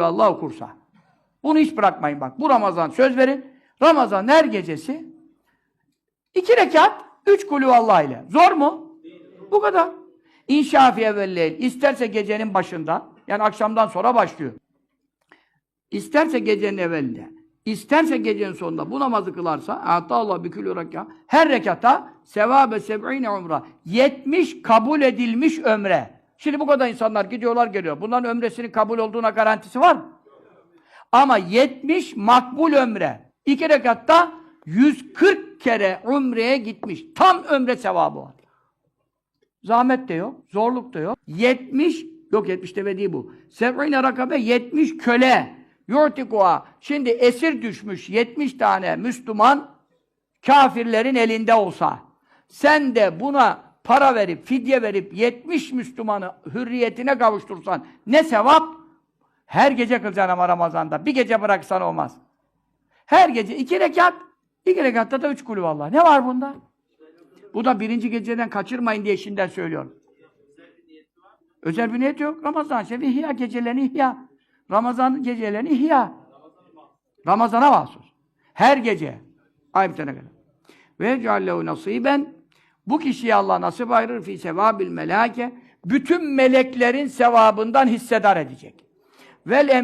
Allah okursa. Bunu hiç bırakmayın bak. Bu Ramazan söz verin. Ramazan her gecesi iki rekat üç kulü Allah ile. Zor mu? Bu kadar. İnşafi evvelleyl. İsterse gecenin başında yani akşamdan sonra başlıyor. İsterse gecenin evvelinde, isterse gecenin sonunda bu namazı kılarsa hatta Allah bükül rekat her rekata sevabe seb'ine umra 70 kabul edilmiş ömre. Şimdi bu kadar insanlar gidiyorlar geliyor. Bunların ömresinin kabul olduğuna garantisi var mı? Ama 70 makbul ömre. İki rekatta 140 kere umreye gitmiş. Tam ömre sevabı var. Zahmet de yok, zorluk da yok. 70, yok 70 deve değil bu. Sev'ine rakabe 70 köle. Yurtikuha. Şimdi esir düşmüş 70 tane Müslüman kafirlerin elinde olsa. Sen de buna para verip, fidye verip 70 Müslümanı hürriyetine kavuştursan ne sevap? Her gece kılacaksın ama Ramazan'da. Bir gece bıraksan olmaz. Her gece iki rekat, iki rekatta da üç kulü vallahi. Ne var bunda? Bu da birinci geceden kaçırmayın diye şimdiden söylüyorum. Özel bir niyet yok. Ramazan şefi ihya gecelerini ihya. Ramazan gecelerini ihya. Ramazana mahsus. Her gece. Ay bitene kadar. Ve ceallehu nasiben bu kişiye Allah nasip ayırır fi sevabil melake bütün meleklerin sevabından hissedar edecek. Vel